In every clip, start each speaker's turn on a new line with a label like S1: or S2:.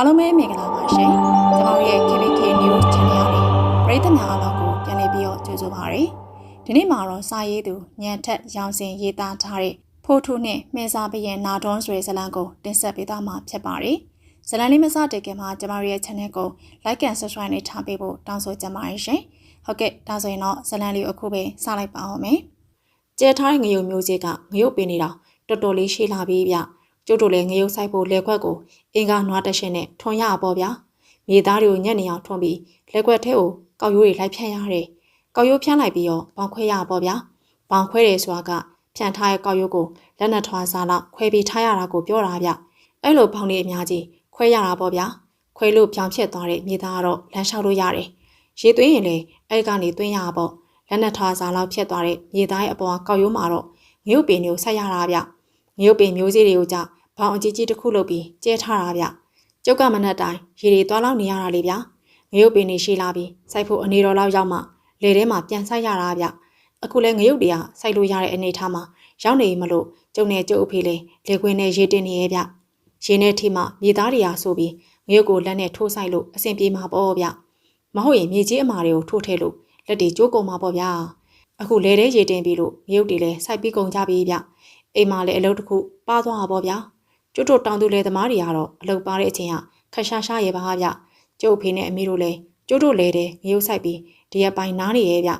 S1: အားလုံးပဲမင်္ဂလာပါရှင်။ကျွန်တော်ရဲ့ KBK News Channel လေးပရိသတ်များအားလုံးကိုပြန်လည်ပြီးတော့ကြိုဆိုပါရစေ။ဒီနေ့မှာတော့စာရေးသူညံထက်ရောင်စင်ရေးသားထားတဲ့ဖိုးထုနဲ့မှင်စာပရင်နာတွန်းဆိုတဲ့ဇာတ်လမ်းကိုတင်ဆက်ပေးသွားမှာဖြစ်ပါတယ်။ဇာတ်လမ်းလေးမစတင်ခင်မှာကျွန်တော်ရဲ့ channel ကို like and subscribe နဲ့ထားပေးဖို့တောင်းဆိုချင်ပါတယ်ရှင်။ဟုတ်ကဲ့ဒါဆိုရင်တော့ဇာတ်လမ်းလေးကိုအခုပဲစလိုက်ပါအောင်မယ်။ကျဲထားတဲ့ငရုတ်မျိုးစေ့ကငရုတ်ပင်နေတာတော်တော်လေးရှိလာပြီဗျ။ကျို့တို့လည်းငရုတ်ဆိုင်ဖို့လက်ခွက်ကို အင်္ဂါနွားတရှင်နဲ့ထွန်ရပါဗျာမြေသားတွေကိုညက်နေအောင်ထွန်ပြီးလက်ခွက်ထဲကိုကောက်ရိုးတွေလိုက်ဖြန့်ရတယ်ကောက်ရိုးဖြန့်လိုက်ပြီးတော့ပေါင်ခွဲရပါဗျာပေါင်ခွဲတယ်ဆိုတာကဖြန့်ထားတဲ့ကောက်ရိုးကိုလက်နဲ့ထွားစားလောက်ခွဲပြီးထားရတာကိုပြောတာဗျအဲ့လိုပေါင်လေးအများကြီးခွဲရတာပေါ့ဗျာခွဲလို့ပြောင်ဖြစ်သွားတဲ့မြေသားကတော့လမ်းလျှောက်လို့ရတယ်ရေသွင်းရင်လည်းအဲ့ကနေသွင်းရပါပေါ့လက်နဲ့ထွားစားလောက်ဖြစ်သွားတဲ့မြေသားရဲ့အပေါ်ကောက်ရိုးမှာတော့ငရုတ်ပင်တွေကိုဆက်ရတာဗျငရုတ်ပင်မျိုးစေ့တွေကိုကြ ဘောင်အကြီးကြီးတစ်ခုလုပ်ပြီးကျဲထားတာဗျကျုပ်ကမနက်တိုင်းရေတွေသွားလောက်နေရတာလေဗျာငရုတ်ပင်တွေရှိလာပြီးစိုက်ဖို့အနေတော်လောက်ရောက်မှလေထဲမှာပြန်ဆိုင်ရတာဗျအခုလဲငရုတ်တွေကစိုက်လို့ရတဲ့အနေထားမှာရောက်နေမလို့ကျုံနဲ့ကျုပ်အဖေလေးလေခွင်းနဲ့ရေတင်နေရဲ့ဗျရေနဲ့ထိမှမြေသားတွေဟာဆိုပြီးငရုတ်ကိုလက်နဲ့ထိုးဆိုင်လို့အဆင်ပြေမှာပေါ့ဗျမဟုတ်ရင်မြေကြီးအမာတွေကိုထိုးထဲလို့လက်တွေကျိုးကုန်မှာပေါ့ဗျာအခုလေထဲရေတင်ပြီးလို့ငရုတ်တွေလည်းစိုက်ပြီးကုန်ကြပြီဗျအိမ်မှာလည်းအလုပ်တစ်ခုပါသွားတာပေါ့ဗျာ ကျွတ်တို့တောင်သူလေသမားတွေကတော့အလုပ်ပါတဲ့အချိန်ဟာခက်ရှာရှာရဲပါဗျကျုပ်ဖေနဲ့အမေတို့လည်းကျွတ်တို့လဲတဲ့ငရုတ်ဆိုင်ပြီးဒီရက်ပိုင်းနားနေရဲ့ဗျ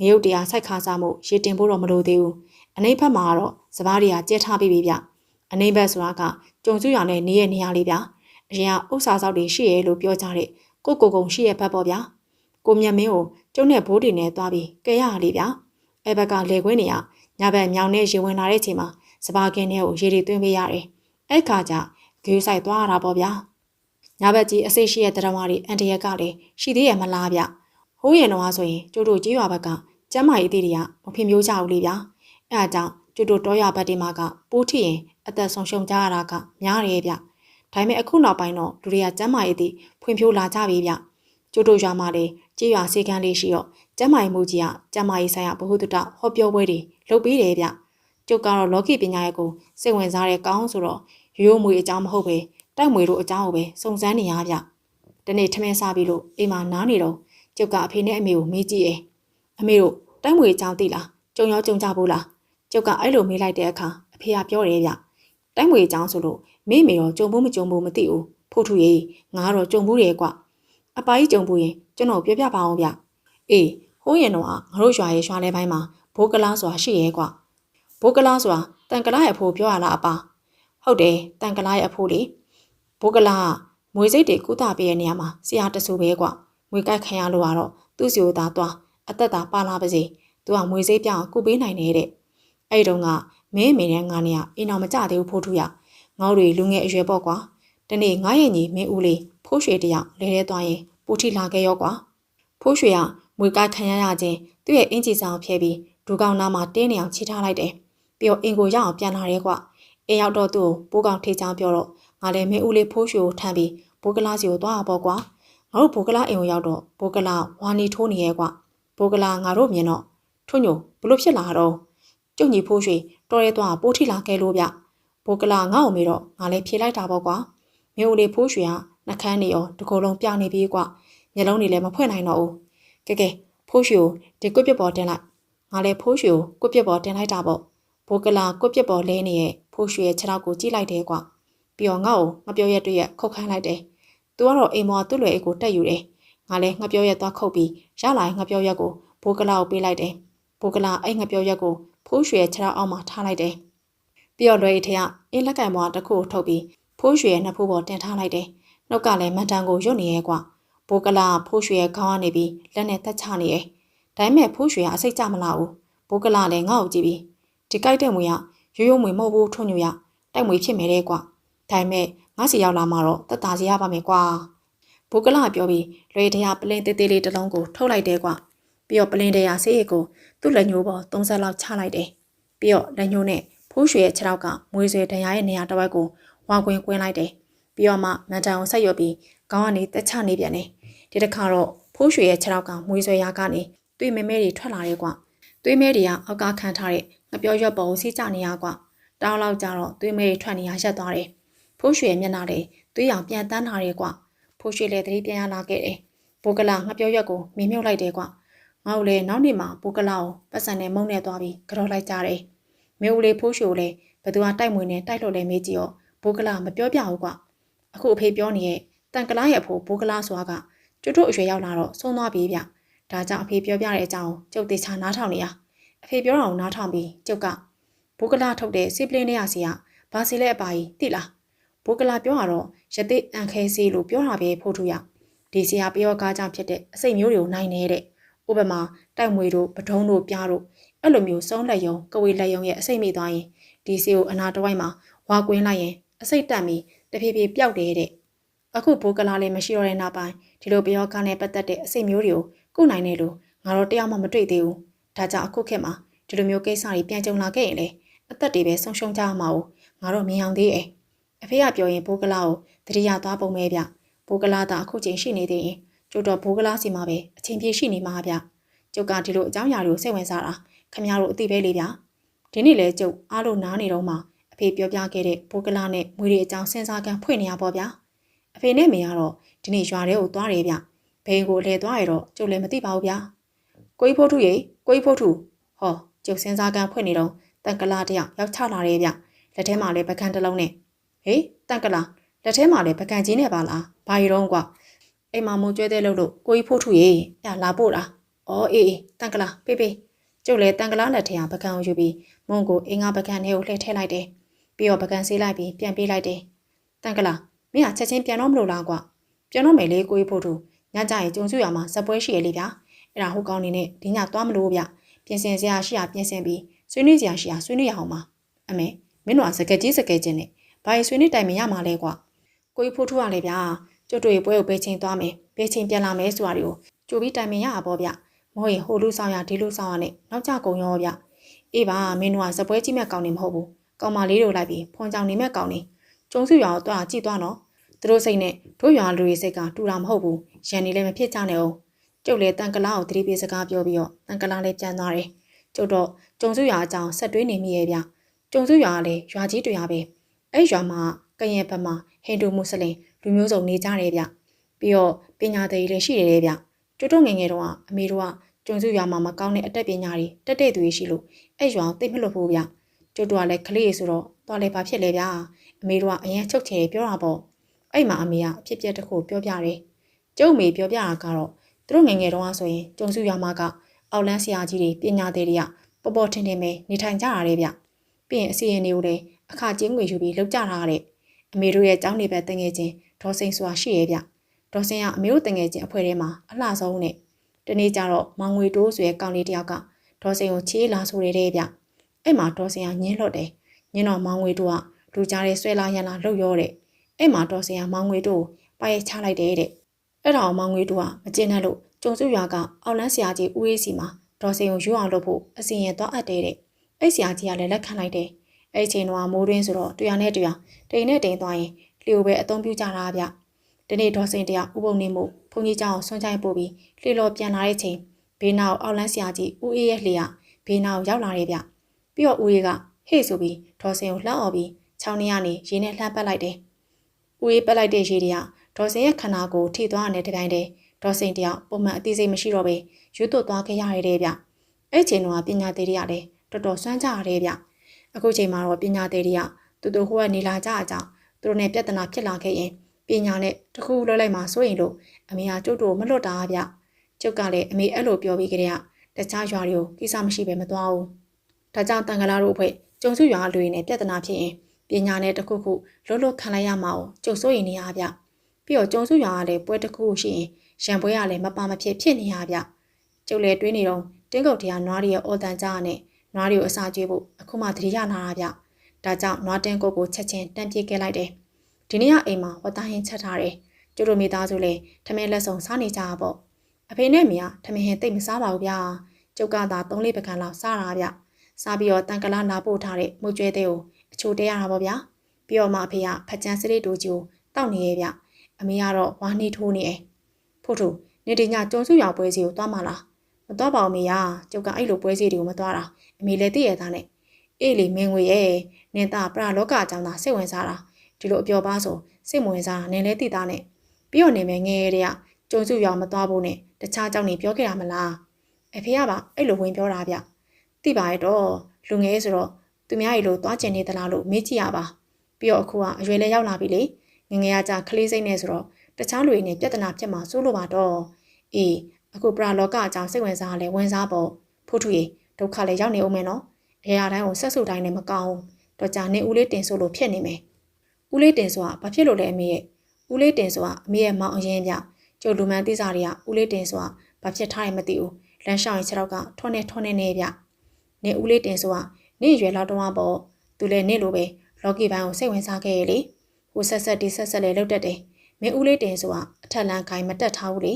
S1: ငရုတ်တရားစိုက်ခါစားမှုရေတင်ဖို့တော့မလိုသေးဘူးအနိမ့်ဘက်မှာကတော့စပားတွေကကြဲထားပြီးပြီဗျအနိမ့်ဘက်ဆိုတာကကြုံစုရနဲ့နေရနေရလေးဗျအရင်ကဥစ္စာဆောက်တွေရှိရဲလို့ပြောကြတဲ့ကိုကိုကုံရှိရဲ့ဘက်ပေါ့ဗျာကိုမြတ်မင်းကိုကျုံနဲ့ဘိုးတွေနဲ့တွားပြီးကဲရရလေးဗျအဲဘက်ကလေခွင်းနေရညဘက်မြောင်နဲ့ရေဝင်လာတဲ့ချိန်မှာစပားကင်းတွေကိုရေတွေသွင်းပေးရတယ် အဲ့ခါကျဂေးဆိုင်သွားရတာပေါ့ဗျာညဘက်ကြီးအစိတ်ရှိရဲ့တရမတွေအန်တရက်ကလည်းရှိသေးရဲ့မလားဗျဟိုးရင်တော့ဆိုရင်ကျို့တို့ကြီးရွာဘက်ကကျမ်းမာရေးသေးတွေကမဖြစ်မျိုးကြဘူးလေဗျာအဲ့ဒါကြောင့်ကျို့တို့တောရွာဘက်ဒီမှာကပိုးထီရင်အသက်ဆုံးရှုံးကြရတာကများတယ်ဗျဒါပေမဲ့အခုနောက်ပိုင်းတော့လူတွေကကျမ်းမာရေးသေးဖွံ့ဖြိုးလာကြပြီဗျကျို့တို့ရွာမှာလည်းကြေးရွာစေကန်းလေးရှိတော့ကျမ်းမာရေးမှုကြီးကကျမ်းမာရေးဆိုင်ရာဘ ഹു တုတဟောပြောပွဲတွေလုပ်ပေးတယ်ဗျကျုပ်ကတော့လောကီပညာရဲ့ကိုစိတ်ဝင်စားတဲ့ကောင်းဆိုတော့ ရိုးရိုးမွေအကြောင်းမဟုတ်ပဲတိုက်မွေတို့အကြောင်းကိုပဲစုံစမ်းနေရဗျ။ဒီနေ့ထမင်းစားပြီးလို့အိမ်မှာနားနေတော့ကျုပ်ကအဖေနဲ့အမေကိုမေးကြည့်ရဲ့။အမေတို့တိုက်မွေအကြောင်းသိလား။ကြုံရောကြုံကြဘူးလား။ကျုပ်ကအဲ့လိုမေးလိုက်တဲ့အခါအဖေကပြောတယ်ဗျ။တိုက်မွေအကြောင်းဆိုလို့မိမေတော့ကြုံဘူးမကြုံဘူးမသိဘူး။ဖို့ထူရေးငါတော့ကြုံဘူးတယ်ကွ။အပိုင်ကြုံဘူးရင်ကျွန်တော်ပြောပြပါအောင်ဗျ။အေးဟိုးရင်တော့ငါတို့ရွာရဲ့ရွာလဲပိုင်းမှာဘိုးကလားဆိုတာရှိရဲ့ကွ။ဘိုးကလားဆိုတာတန်ကလားရဲ့ဖိုးပြောရလားအပါ။ ဟုတ်တယ်တန်ကလားရဲ့အဖိုးလေဘိုးကလာမွေစိတ်တွေကုသပေးတဲ့နေရာမှာဆရာတဆူပဲကွာမွေကြိုက်ခံရလို့ကတော့သူ့စီကိုသာသွားအသက်သာပါလာပါစေသူကမွေစိတ်ပြောင်းကုပေးနိုင်နေတဲ့အဲ့တုန်းကမင်းမေနဲ့ငါနဲ့အိမ်တော်မကြသေးဘူးဖိုးထူရငေါတွေလူငယ်အရွယ်ပေါ့ကွာတနေ့ငါရဲ့ညီမင်းဦးလေးဖိုးရွှေတယောက်လဲလဲသွားရင်ပူထီလာခဲ့ရောကွာဖိုးရွှေကမွေကြိုက်ခံရရချင်းသူ့ရဲ့အင်ဂျီဆောင်ဖျဲပြီးဒူကောင်နာမှာတင်းနေအောင်ချီထားလိုက်တယ်ပြီးတော့အင်ကိုရအောင်ပြန်လာရဲကွာ အိမ်ရောက်တော့သူ့ကိုပိုးကောင်ထေချောင်းပြောတော့ငါလည်းမင်းဦးလေးဖိုးရွှေကိုထမ်းပြီးဘိုးကလာစီကိုသွားပါပေါ့ကွာငါတို့ဘိုးကလာအိမ်ကိုရောက်တော့ဘိုးကလာဝါနေထိုးနေရဲ့ကွာဘိုးကလာငါတို့မြင်တော့ထွညိုဘလို့ဖြစ်လာတော့ကျုပ်ညီဖိုးရွှေတော်ရဲသွားပိုးထိလာခဲ့လို့ဗျဘိုးကလာငါ့ကိုမေးတော့ငါလည်းဖြေလိုက်တာပေါ့ကွာမင်းဦးလေးဖိုးရွှေကနှကန်းနေရောတကိုယ်လုံးပြနေပြီကွာမျက်လုံးတွေလည်းမဖွင့်နိုင်တော့ဘူးကဲကဲဖိုးရွှေကိုဒီကွက်ပြပေါ်တင်လိုက်ငါလည်းဖိုးရွှေကိုကွက်ပြပေါ်တင်လိုက်တာပေါ့ဘိုးကလာကွက်ပြပေါ်လဲနေရဲ့ ဖိုးရွှေရဲ့ခြေထောက်ကိုကြည့်လိုက်တယ်ကွာပြီးတော့ငါ့ကိုငါပြောရက်တွေ့ရခုတ်ခန်းလိုက်တယ်။ तू ကတော့အိမ်မော်သူ့လွယ်အိတ်ကိုတက်ယူတယ်။ငါလည်းငါပြောရက်သွားခုတ်ပြီးရလာရင်ငါပြောရက်ကိုဘိုးကလာကိုပေးလိုက်တယ်။ဘိုးကလာအဲ့ငါပြောရက်ကိုဖိုးရွှေခြေထောက်အောက်မှာထားလိုက်တယ်။ပြီးတော့လွယ်အိတ်ထဲကအင်းလက်ကင်ပေါ်တစ်ခုကိုထုတ်ပြီးဖိုးရွှေရဲ့နှစ်ဖူးပေါ်တင်ထားလိုက်တယ်။နှုတ်ကလည်းမန်တန်ကိုရွတ်နေရဲ့ကွာ။ဘိုးကလာဖိုးရွှေရဲ့ခေါင်းကနေပြီးလက်နဲ့တက်ချနေရဲ့။ဒါပေမဲ့ဖိုးရွှေကအစိတ်ကြမလာဘူး။ဘိုးကလာလည်းငါ့ကိုကြည့်ပြီးဒီကြိုက်တဲ့မွေက ရိုးရိုးမွေမဟုတ်ဘူးထွန်းညူရတိုက်မွေဖြစ်မယ်တဲ့ကွာ။ဒါပေမဲ့ငါစီရောက်လာမှတော့တက်တာစီရပါမယ်ကွာဘုကလာပြောပြီးလွေတရားပလင်းသေးသေးလေးတစ်လုံးကိုထုတ်လိုက်တယ်ကွာပြီးတော့ပလင်းတရားဆေးရည်ကိုသူ့လက်ညှိုးပေါ်30လောက်ချလိုက်တယ်ပြီးတော့လက်ညှိုးနဲ့ဖိုးရွှေရဲ့ခြေထောက်ကမွေးဆွေဒဏ်ရာရဲ့နေရာတစ်ဝက်ကိုဝါကွင်းကွင်းလိုက်တယ်ပြီးတော့မှမန်တန်ကိုဆက်ရွက်ပြီးခေါင်းကနေတက်ချနေပြန်တယ်ဒီတစ်ခါတော့ဖိုးရွှေရဲ့ခြေထောက်ကမွေးဆွေရာကနေတွေးမဲမဲတွေထွက်လာတယ်ကွာသွေးမဲတွေကအောက်ကခံထားတဲ့ ငပြောရွက်ပေါ်ကိုစီးကျနေရကွာတောင်းလောက်ကြတော့သွေးမဲတွေထွက်နေရရက်သွားတယ်ဖိုးရွှေမျက်နှာလေးသွေးရောင်ပြန်တန်းလာတယ်ကွဖိုးရွှေလည်းသတိပြန်ရလာခဲ့တယ်ဘိုကလာငှက်ပြောရွက်ကိုမင်းမြုပ်လိုက်တယ်ကွငါ့ကိုလည်းနောက်နေ့မှာဘိုကလာကိုပတ်စံနဲ့မုံနဲ့သွားပြီးကြော်လိုက်ကြတယ်မျိုးလေးဖိုးရွှေကိုလည်းဘသူကတိုက်မွေနဲ့တိုက်လို့လဲမေးကြည့်ရောဘိုကလာမပြောပြဘူးကွအခုအဖေပြောနေတဲ့တန်ကလာရဲ့အဖိုးဘိုကလာဆိုတာကကျွတ်တို့အရွယ်ရောက်လာတော့ဆုံးသွားပြီဗျဒါကြောင့်အဖေပြောပြတဲ့အကြောင်းကျုပ်တေချာနားထောင်နေရ အဖေပြောတာကိုနားထောင်ပြီးကျုပ်ကဘိုကလာထုတ်တဲ့စီပလင်းနဲ့ရစီကဘာစီလဲအပါကြီးတိလားဘိုကလာပြောတာတော့ရတိအန်ခဲစီလို့ပြောတာပဲဖို့ထူရဒီစီဟာပျောကားကြောင့်ဖြစ်တဲ့အစိတ်မျိုးတွေကိုနိုင်နေတဲ့ဥပမာတိုက်မွေတို့ပထုံးတို့ပြားတို့အဲ့လိုမျိုးစုံးလက်ယုံကဝေလက်ယုံရဲ့အစိတ်မိသွားရင်ဒီစီကိုအနာတဝိုက်မှာဝါကွင်းလိုက်ရင်အစိတ်တက်ပြီးတဖြည်းဖြည်းပျောက်တယ်တဲ့အခုဘိုကလာလေးမရှိတော့တဲ့နောက်ပိုင်းဒီလိုပျောကားနဲ့ပတ်သက်တဲ့အစိတ်မျိုးတွေကိုကုနိုင်တယ်လို့ငါတို့တယောက်မှမတွေ့သေးဘူး ဒါကြောင့်အခုခေတ်မှာဒီလိုမျိုးကိစ္စတွေပြန်ကြုံလာခဲ့ရင်လေအသက်တွေပဲဆုံးရှုံးကြမှာ ਉਹ ငါတို့မြင်အောင်သေးတယ်အဖေကပြောရင်ဘိုးကလာကိုတတိယသွားပုံမဲဗျဘိုးကလာတာအခုချိန်ရှိနေသေးရင်ကျုပ်တော့ဘိုးကလာစီမှာပဲအချင်းပြေရှိနေမှာဗျကျုပ်ကဒီလိုအကြောင်းအရာတွေကိုစိတ်ဝင်စားတာခမရတို့အသိပဲလေဗျဒီနေ့လဲကျုပ်အားလုံးနားနေတော့မှအဖေပြောပြခဲ့တဲ့ဘိုးကလာနဲ့မွေတွေအကြောင်းစဉ်းစားကန်ဖွင့်နေရပါဗျအဖေနဲ့မေကတော့ဒီနေ့ရွာထဲကိုသွားတယ်ဗျဘိန်ကိုလဲသွားရတော့ကျုပ်လည်းမသိပါဘူးဗျ ကိုကြီးဖိုးထုရေကိုကြီးဖိုးထုဟောကျုပ်စဉ်းစားကန်ဖွင့်နေတော့တန်ကလာတယောက်ရောက်ချလာတယ်ဗျလက်ထဲမှာလည်းပကံတစ်လုံးနဲ့ဟေးတန်ကလာလက်ထဲမှာလည်းပကံကြီးနဲ့ပါလားဘာရီတော့ကွာအိမ်မှာမိုးကျွဲတဲ့လို့လို့ကိုကြီးဖိုးထုရေရလာပို့တာအော်အေးအေးတန်ကလာပေးပေးကျုပ်လည်းတန်ကလာလက်ထဲကပကံကိုယူပြီးမုံကိုအင်္ဂါပကံထဲကိုလှည့်ထည့်လိုက်တယ်ပြီးတော့ပကံဆေးလိုက်ပြီးပြန်ပေးလိုက်တယ်တန်ကလာမင်းကချက်ချင်းပြန်တော့မလို့လားကွာပြန်တော့မယ်လေကိုကြီးဖိုးထုညကြရင်ကျုံစုရမှာဇပွဲရှိရလေဗျာ အဲ့ဒါဟုတ်ကောင်းနေနဲ့ဒီညသွားမလို့ဗျပြင်ဆင်စရာရှိရပြင်ဆင်ပြီးဆွေးနွေးစရာရှိရဆွေးနွေးရအောင်ပါအမေမင်းတို့ကစကက်ကြီးစကက်ချင်းနဲ့ဘာဆွေးနွေးတိုင်မရမှာလဲကွာကိုကြီးဖိုးထုရလေဗျာကျွတ်တွေပွဲကိုပေးချင်းသွားမယ်ပေးချင်းပြန်လာမယ်ဆိုတာတွေကိုကြိုပြီးတိုင်မရပါပေါ့ဗျမဟုတ်ရင်ဟိုလူဆောင်ရဒီလူဆောင်ရနဲ့နောက်ကျကုန်ရောဗျအေးပါမင်းတို့ကစပွဲကြီးမဲ့ကောင်းနေမဟုတ်ဘူးကောင်မလေးတို့လိုက်ပြီးဖွန်ကြောင်နေမဲ့ကောင်းနေကျုံစုရွာကိုတွားကြည့်သွားနော်သူတို့စိတ်နဲ့တို့ရွာလူတွေစိတ်ကတူတာမဟုတ်ဘူးရန်နေလည်းမဖြစ်ကြနဲ့အောင် ကျုပ်လည်းတန်ကလာကိုသတိပေးစကားပြောပြီးတော့တန်ကလာလည်းပြန်သွားတယ်ကျုပ်တော့ကျုံစုရွာအကြောင်းဆက်တွေးနေမိရဲ့ဗျကျုံစုရွာကလည်းရွာကြီးတွေရပဲအဲ့ရွာမှာကရင်ဘက်မှာဟိန္ဒူမွတ်စလင်လူမျိုးစုံနေကြတယ်ဗျပြီးတော့ပညာသည်လည်းရှိတယ်ဗျကျုပ်တို့ငယ်ငယ်တုန်းကအမေတို့ကကျုံစုရွာမှာမကောင်းတဲ့အတတ်ပညာတွေတက်တဲ့သူတွေရှိလို့အဲ့ရွာကိုသိမလို့ဖို့ဗျကျုပ်တို့ကလည်းကလေးဆိုတော့သွားလဲပါဖြစ်လေဗျအမေတို့ကအရင်ချုပ်ချယ်ပြောတာပေါ့အဲ့မှာအမေကအဖြစ်ပြက်တစ်ခုပြောပြတယ်ကျုပ်မေပြောပြတာကတော့ သူတို့ငယ်ငယ်တုန်းကဆိုရင်ကျုံစုရွာမှာကအောက်လန်းဆရာကြီးတွေပညာသည်တွေကပေါ်ပေါ်ထင်ထင်ပဲနေထိုင်ကြရတယ်ဗျပြီးရင်အစီရင်တွေကိုလည်းအခကျင်းငွေယူပြီးလောက်ကြတာတဲ့အမေတို့ရဲ့ကျောင်းနေပဲတငယ်ချင်းဒေါ်စိန်စွာရှိရဲ့ဗျဒေါ်စိန်ကအမေတို့တငယ်ချင်းအဖွဲထဲမှာအလှဆုံးနဲ့တနေ့ကျတော့မောင်ငွေတိုးဆိုရဲ့ကောင်လေးတယောက်ကဒေါ်စိန်ကိုချေးလာဆိုရတဲ့ဗျအဲ့မှာဒေါ်စိန်ကညင်းလွတ်တယ်ညင်းတော့မောင်ငွေတိုးကလူကြားရဲဆွဲလာရန်လာလှုပ်ရောတဲ့အဲ့မှာဒေါ်စိန်ကမောင်ငွေတိုးကိုပါရဲချလိုက်တယ်တဲ့ အဲ့ဒါအောင်မောင်ငွေတိုးကမကျင်နဲ့လို့ကျုံစုရွာကအောက်လန်းဆရာကြီးဦးအေးစီမှာဒေါ်စိန်ကိုယူအောင်လုပ်ဖို့အစီရင်သွားအပ်တယ်တဲ့အဲ့ဆရာကြီးကလည်းလက်ခံလိုက်တယ်အဲ့ချိန်တော့မိုးရင်းဆိုတော့တရားနဲ့တရားတိန်နဲ့တိန်သွားရင်လျှို့ပဲအသုံးပြုကြတာဗျဒီနေ့ဒေါ်စိန်တရားဥပုံနေမှုဘုန်းကြီးเจ้าဆွမ်းချိုင်းပို့ပြီးလှေလော်ပြန်လာတဲ့ချိန်ဘေးနောက်အောက်လန်းဆရာကြီးဦးအေးရဲ့လှေကဘေးနောက်ရောက်လာတယ်ဗျပြီးတော့ဦးအေးကဟေ့ဆိုပြီးဒေါ်စိန်ကိုလှောက်អော်ပြီးချောင်းနေရနေရေနဲ့လှမ်းပတ်လိုက်တယ်ဦးအေးပတ်လိုက်တဲ့ရေတွေက ဒေါ်စိန်ရဲ့ခန္ဓာကိုထိသွားတဲ့တပိုင်းတည်းဒေါ်စိန်တယောက်ပုံမှန်အသိစိတ်မရှိတော့ပဲရွတ်သွတ်သွားခဲ့ရတဲ့ဗျအဲ့ချိန်တော့ပညာသေးတွေကလည်းတော်တော်စွမ်းကြရတယ်ဗျအခုချိန်မှာတော့ပညာသေးတွေကတူတူဟိုကနေလာကြအကြောင်းသူတို့နဲ့ပြဿနာဖြစ်လာခဲ့ရင်ပညာနဲ့တခုလွှဲလိုက်မှစိုးရင်လို့အမေကကျုပ်တို့မလွတ်တာဗျကျုပ်ကလည်းအမေအဲ့လိုပြောပြီးကြတဲ့တခြားရွာတွေကိုကိစ္စမရှိပဲမသွားဘူးဒါကြောင့်တန်ကလာတို့အဖွဲ့ကျုံစုရွာလူတွေနဲ့ပြဿနာဖြစ်ရင်ပညာနဲ့တခုခုလွတ်လွတ်ခံလိုက်ရမှာကိုကျုပ်စိုးရင်နေရဗျ ပြီးတော့ကျုံစုရွာကလည်းပွဲတစ်ခုရှိရင်ရံပွဲကလည်းမပါမဖြစ်ဖြစ်နေရဗျကျုပ်လည်းတွေးနေတော့တင်းကုတ်တရားနွားတွေရဲ့အော်တန်ကြားနဲ့နွားတွေကိုအစာကျွေးဖို့အခုမှသတိရလာတာဗျဒါကြောင့်နွားတင်းကုတ်ကိုချက်ချင်းတန့်ပြေးခဲ့လိုက်တယ်ဒီနေ့ကအိမ်မှာဝတ်သားဟင်းချက်ထားတယ်ကျုပ်တို့မိသားစုလည်းထမင်းလက်ဆောင်စားနေကြတာပေါ့အဖေနဲ့မိကထမင်းဟင်းတိတ်မစားပါဘူးဗျာကျုပ်ကသာ၃လေးပကံလောက်စားတာဗျစားပြီးတော့တန်ကလာလာပို့ထားတဲ့မုတ်ကျွဲသေးကိုအချိုတဲရတာပေါ့ဗျာပြီးတော့မှအဖေကဖကြံစရိတ်တူကြီးကိုတောက်နေရဲ့ဗျ အမေကတော့ဝါနေထိုးနေတယ်ဖို့ထို့နေတညကျုံစုရွာပွဲစီကိုသွားမှလားမသွားပါဘူးမေယာကျုပ်ကအဲ့လိုပွဲစီတွေကိုမသွားတာအမေလည်းသိရသားနဲ့အေးလေမင်းငွေရဲ့နင်သားပရလောကအကြောင်းသာစိတ်ဝင်စားတာဒဒီလိုအပြောပါဆိုစိတ်မဝင်စားတာနင်လဲတိသားနဲ့ပြီးတော့နေမယ်ငယ်ရတဲ့ကကျုံစုရောင်မသွားဖို့နဲ့တခြားကြောင့်နေပြောခဲ့တာမလားအဖေကပါအဲ့လိုဝင်ပြောတာဗျတိပါရဲ့တော့လူငယ်ဆိုတော့သူများကြီးလို့သွားကျင်နေသလားလို့မေးကြည့်ရပါပြီးတော့အခုကအရွယ်လဲရောက်လာပြီလေ ငငယ်ရကြခလေးစိတ်နဲ့ဆိုတော့တခြားလူတွေနဲ့ပြဿနာဖြစ်မှာစိုးလို့ပါတော့အေးအခုပရာလောကအကြောင်းစိတ်ဝင်စားရလဲဝင်စားပေါ့ဖို့ထူရေဒုက္ခလည်းရောက်နေအောင်မယ်နော်အရာတိုင်းကိုဆက်စုတိုင်းနဲ့မကောင်းတော့ကြာနေဦးလေးတင်ဆိုလို့ဖြစ်နေမယ်ဦးလေးတင်ဆိုတာဘာဖြစ်လို့လဲအမေရဲ့ဦးလေးတင်ဆိုတာအမေရဲ့မောင်အရင်ပြကျုပ်လူမန်းတိစားတွေကဦးလေးတင်ဆိုတာဘာဖြစ်ထားရင်မသိဘူးလမ်းလျှောက်ရင်ခြေထောက်ကထွန်းနေထွန်းနေနေဗျနေဦးလေးတင်ဆိုတာနေရွယ်လောက်တော့ပေါ့သူလည်းနေလိုပဲလော်ကီဘိုင်းကိုစိတ်ဝင်စားခဲ့ရလေ ဟိုဆက်ဆက်ဒီဆက်ဆက်လေးလောက်တတ်တယ်မင်းဦးလေးတင်ဆိုတာအထက်လန်းခိုင်းမတက်ထားဘူးလေ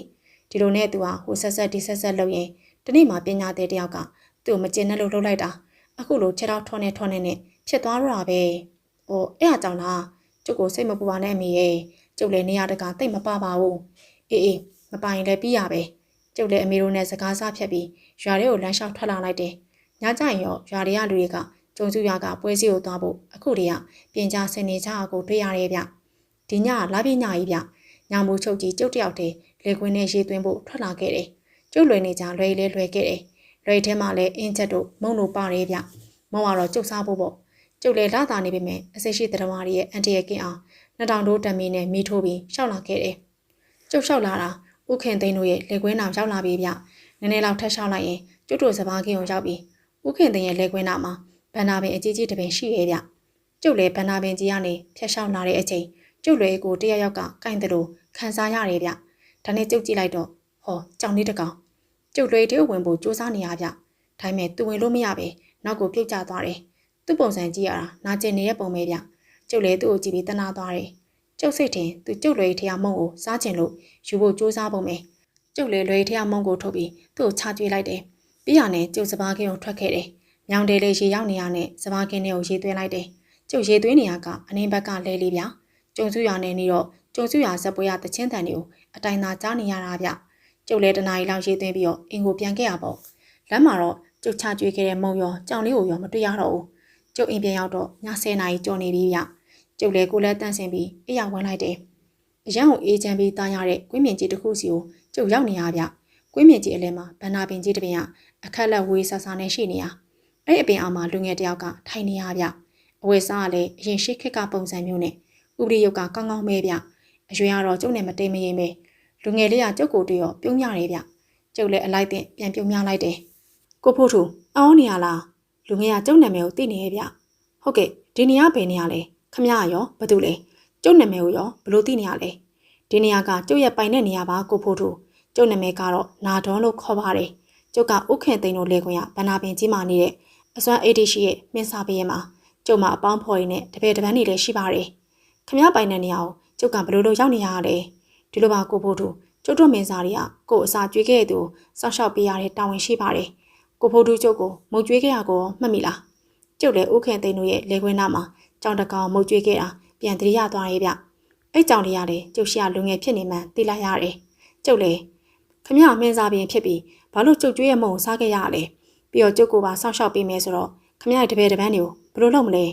S1: ဒီလိုနဲ့သူကဟိုဆက်ဆက်ဒီဆက်ဆက်လုပ်ရင်တနေ့မှပညာတဲ့တယောက်ကသူ့ကိုမကျင်တဲ့လို့လှုပ်လိုက်တာအခုလိုခြေထောက်ထွန်းနေထွန်းနေနဲ့ဖြစ်သွားတော့တာပဲ။အော်အဲ့အကြောင်းလားကျုပ်ကိုစိတ်မပူပါနဲ့အမေရဲ့ကျုပ်လည်းနေရာတကာတိတ်မပပါဘူး။အေးအေးမပိုင်လည်းပြီးရပဲ။ကျုပ်လည်းအမေတို့နဲ့စကားစားဖြတ်ပြီးရွာတွေကိုလမ်းလျှောက်ထွက်လာလိုက်တယ်။ညကျရင်ရောရွာတွေကလူတွေက ကျုံစုရွာကပွဲစည်းကိုသွားဖို့အခုတည်းကပြင်ကြဆင်နေကြအကိုတွေ့ရတယ်ဗျ။ဒီညလာပြညကြီးဗျ။ညမူချုပ်ကြီးကျုပ်တယောက်တည်းလေခွင်းနဲ့ရေသွင်းဖို့ထွက်လာခဲ့တယ်။ကျုပ်လွယ်နေကြလွယ်လေးလွယ်ခဲ့တယ်။လွယ်ထဲမှာလည်းအင်းချက်တို့မုံတို့ပါတယ်ဗျ။မုံကတော့ကျုပ်စားဖို့ပေါ့။ကျုပ်လည်းလာတာနေပေမဲ့အစိရှိတရဝါရီရဲ့အန်တီရဲ့ကင်းအောင်နှစ်တောင်တို့တမီနဲ့မိထိုးပြီးရှောက်လာခဲ့တယ်။ကျုပ်ရှောက်လာတာဥခင်သိန်းတို့ရဲ့လက်ကွင်းနာရောက်လာပြီဗျ။နည်းနည်းလောက်ထက်ရှောက်လိုက်ရင်ကျုပ်တို့စပားကင်းကိုရောက်ပြီးဥခင်သိန်းရဲ့လက်ကွင်းနာမှာ ဗန္နာပင်အကြီးကြီးတစ်ပင်ရှိရဲ့ဗျ။ကျုပ်လည်းဗန္နာပင်ကြီးကနေဖျက်ရှောက်လာတဲ့အချိန်ကျုပ်လည်းကိုတရယောက်ကကင်တယ်လို့ခံစားရတယ်ဗျ။ဒါနဲ့ကျုပ်ကြည့်လိုက်တော့ဟောကြောင်လေးတစ်ကောင်ကျုပ်လွေတဲ့ဝင်ဖို့စူးစမ်းနေရဗျ။ဒါပေမဲ့သူဝင်လို့မရပဲနောက်ကိုပြုတ်ကျသွားတယ်။သူ့ပုံစံကြည့်ရတာနာကျင်နေတဲ့ပုံပဲဗျ။ကျုပ်လည်းသူ့ကိုကြည့်ပြီးတနာသွားတယ်။ကျုပ်စိတ်ထင်သူကျုပ်လွေထရမုံကိုစားချင်လို့ယူဖို့စူးစမ်းပုံပဲ။ကျုပ်လည်းလွေထရမုံကိုထုတ်ပြီးသူ့ကိုချကြွေးလိုက်တယ်။ပြီးရနဲ့ကျုပ်စပားကင်းကိုထွက်ခဲ့တယ်။ ညောင်တယ်လေးရေရောက်နေရနဲ့စပားကင်းတွေကိုရေသွင်းလိုက်တယ်။ကျုပ်ရေသွင်းနေရကအနည်းဘက်ကလဲလေးဗျ။ကျုံစုရနဲ့နေတော့ကျုံစုရဇက်ပွဲရတချင်းတန်တွေကိုအတိုင်သာကြားနေရတာဗျ။ကျုပ်လည်းတနားရီလောက်ရေသွင်းပြီးတော့အင်ကိုပြန်ခဲ့ရပေါ့။လမ်းမှာတော့ကျုပ်ချကြွေးခဲ့တဲ့မုံရောကြောင်လေးကိုရောမတွေ့ရတော့ဘူး။ကျုပ်အိမ်ပြန်ရောက်တော့ည10နာရီကျော်နေပြီဗျ။ကျုပ်လည်းကိုလည်းတန့်စင်ပြီးအိယာဝင်လိုက်တယ်။အရန်ကိုအေးချမ်းပြီးတားရတဲ့ကွင်းမြင့်ကြီးတစ်ခုစီကိုကျုပ်ရောက်နေရဗျ။ကွင်းမြင့်ကြီးအလဲမှာဗန္နာပင်ကြီးတစ်ပင်ကအခက်လက်ဝေးဆဆနဲ့ရှိနေရ။ အဲ့အပင်အောင်မှာလူငယ်တယောက်ကထိုင်နေရဗျ။အဝယ်စားကလည်းအရင်ရှိခက်ကပုံစံမျိုးနဲ့ဥပဒေရုပ်ကကောင်းကောင်းမဲဗျ။အရွယ်ကတော့ကျုပ်နဲ့မတိမ်မရင်ပဲလူငယ်လေးကကျုပ်ကိုတွေ့ရောပြုံးရတယ်ဗျ။ကျုပ်လည်းအလိုက်တင်ပြန်ပြုံးများလိုက်တယ်။ကိုဖို့ထူအောင်းနေရလားလူငယ်ကကျုပ်နာမည်ကိုသိနေရဲ့ဗျ။ဟုတ်ကဲ့ဒီနေရာဘယ်နေရာလဲခမရရောဘာတူလဲကျုပ်နာမည်ကိုရောဘလို့သိနေရလဲဒီနေရာကကျုပ်ရဲ့ပိုင်တဲ့နေရာပါကိုဖို့ထူကျုပ်နာမည်ကတော့နာဒေါန်လို့ခေါ်ပါတယ်ကျုပ်ကဥခင်သိန်းတို့လေခွင်ရဗန္နာပင်ကြီးမာနေတဲ့ အစွမ်းအေဒီရှိရဲ့မင်းစာပရင်မှာကျုပ်မအပေါင်းဖော်ရင်းနဲ့တပည့်တပန်းနေလည်းရှိပါတယ်ခမရပိုင်တဲ့နေရာကိုကျုပ်ကဘလို့လို့ရောက်နေရလဲဒီလိုပါကိုဖို့ထူကျုပ်တို့မင်းစာတွေကကို့အစာကျွေးခဲ့တဲ့သူစောက်ရှောက်ပေးရတဲ့တာဝန်ရှိပါတယ်ကိုဖိုးတူးကျုပ်ကိုမုတ်ကျွေးခဲ့ရကိုမှတ်မိလားကျုပ်လည်းဥခင်သိန်းတို့ရဲ့လေခွင်းနာမှာကြောင်တကောင်မုတ်ကျွေးခဲ့တာပြန်တရိရသွားရဲ့ဗျအဲ့ကြောင်တွေကလည်းကျုပ်ရှိရလူငယ်ဖြစ်နေမှသိလိုက်ရတယ်ကျုပ်လည်းခမရမင်းစားပြင်ဖြစ်ပြီးဘာလို့ကျုပ်ကျွေးရဲ့မုံကိုစားခဲ့ရလဲ ပြီးတော့ကျုပ်ကိုပါစောင့်ရှောက်ပေးမယ်ဆိုတော့ခမရတပည့်တပန်းတွေကိုဘယ်လိုလုပ်မလဲ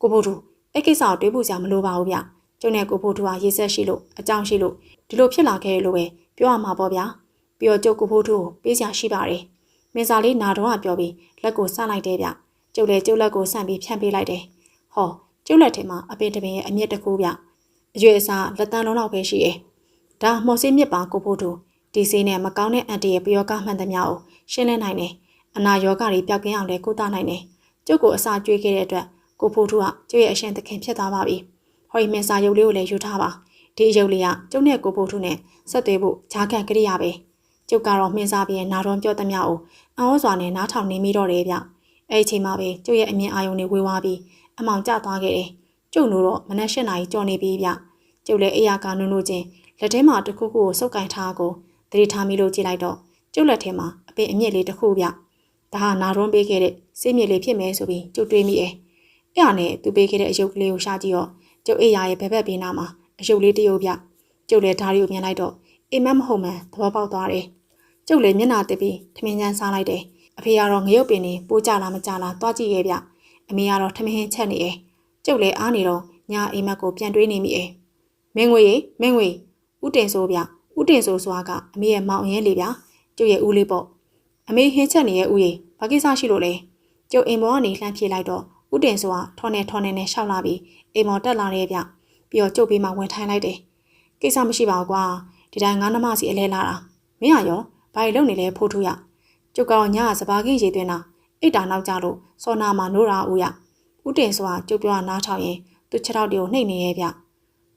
S1: ကိုဖိုးတူအဲ့ကိစ္စကိုတွေးဖို့စရာမလိုပါဘူးဗျကျုပ်နဲ့ကိုဖိုးတူကရေးဆက်ရှိလို့အကြောင်းရှိလို့ဒီလိုဖြစ်လာခဲ့လို့ပဲပြောရမှာပေါ့ဗျာပြီးတော့ကျုပ်ကိုဖိုးတူကိုပေးစရာရှိပါတယ်မင်းစာလေးနာတော့ကပြောပြီးလက်ကိုဆန့်လိုက်တယ်ဗျကျုပ်လည်းကျုပ်လက်ကိုဆန့်ပြီးဖြန့်ပေးလိုက်တယ်ဟောကျုပ်လက်ထဲမှာအပင်တပင်ရဲ့အမြင့်တစ်ခုဗျအရွယ်အစားလက်တန်းလုံးလောက်ပဲရှိရဲ့ဒါမော်စေးမြစ်ပါကိုဖို့တူဒီစေးနဲ့မကောင်းတဲ့အန်တီရဲ့ပယောကမှန်သမျှကိုရှင်းလင်းနိုင်တယ် အနာယောဂတွေပျောက်ကင်းအောင်လည်းကုသနိုင်တယ်ကျုပ်ကိုအစာကျွေးခဲ့တဲ့အတွက်ကိုဖို့တူကကျုပ်ရဲ့အရှင်သခင်ဖြစ်သွားပါပြီဟောဒီမင်းစာရုပ်လေးကိုလည်းယူထားပါဒီရုပ်လေးကကျုပ်နဲ့ကိုဖို့တူနဲ့ဆက်သွေးဖို့ဂျာကန်ကရိယာပဲကျုပ်ကတော့မင်းစားပြီးနာတော်ပြောသမျှကိုအံ့ဩစွာနဲ့နားထောင်နေမိတော့တယ်ဗျအဲ့ဒီချိန်မှာပဲကျုပ်ရဲ့အမြင်အာရုံတွေဝေဝါးပြီးအမောင်ကျသွားခဲ့တယ်ကျုပ်တို့တော့မနက်၈နာရီကြော်နေပြီဗျကျုပ်လည်းအေးရကနုံနုံချင်းလက်ထဲမှာတစ်ခုခုကိုစုပ်ကင်ထားကိုသတိထားမိလို့ကြည့်လိုက်တော့ကျုပ်လက်ထဲမှာအပင်အမြင့်လေးတစ်ခုဗျ ဒါဟာနာရွန်းပေးခဲ့တဲ့စေးမြစ်လေးဖြစ်မယ်ဆိုပြီးကျုပ်တွေးမိတယ်အဲ့ဒါနဲ့သူပေးခဲ့တဲ့အယုတ်ကလေးကိုရှာကြည့်တော့ကျုပ်အေးရရဲ့ဘဲဘက်ဘေးနားမှာအယုတ်လေးတစ်ယုတ်ဗျကျုပ်လည်းဓာရီကိုမြင်လိုက်တော့အိမ်မက်မဟုတ်မှန်သဘောပေါက်သွားတယ်ကျုပ်လည်းမျက်နှာတစ်ပြီးထမင်းချမ်းစားလိုက်တယ်အဖေကတော့ငရုတ်ပင်နေပိုးကြလားမကြလားတွားကြည့်ရဲ့ဗျအမေကတော့ထမင်းချက်နေရဲ့ကျုပ်လည်းအားနေတော့ညာအိမ်မက်ကိုပြန်တွေးနေမိအေးမင်းငွေရေမင်းငွေဥတင်ဆိုဗျဥတင်ဆိုစွာကအမေရဲ့မောင်အရင်လေးဗျကျုပ်ရဲ့ဦးလေးပေါ့ အမေဟင်းချက်နေရဲ့ဦးရေဘာကိစ္စရှိလို့လဲကျုပ်အိမ်ပေါ်ကနေလှမ်းပြေးလိုက်တော့ဥတင်ဆိုတာထော်နေထော်နေနဲ့ရှောက်လာပြီးအိမ်ပေါ်တက်လာတဲ့ဗျပြီးတော့ကျုပ်ပြီးမှဝင်ထိုင်လိုက်တယ်ကိစ္စမရှိပါဘူးကွာဒီတိုင်းငါးနှမစီအလဲလာတာမင်းကရောဘာလို့လုပ်နေလဲဖိုးထူးရကျုပ်ကတော့ညကစပါးကင်းရေသွင်းတာအိတ်တာနောက်ကြလို့စောနာမှာနိုးတာဦးရဥတင်ဆိုတာကျုပ်ပြောတာနားထောင်ရင်သူခြေထောက်တွေကိုနှိပ်နေရဲ့ဗျ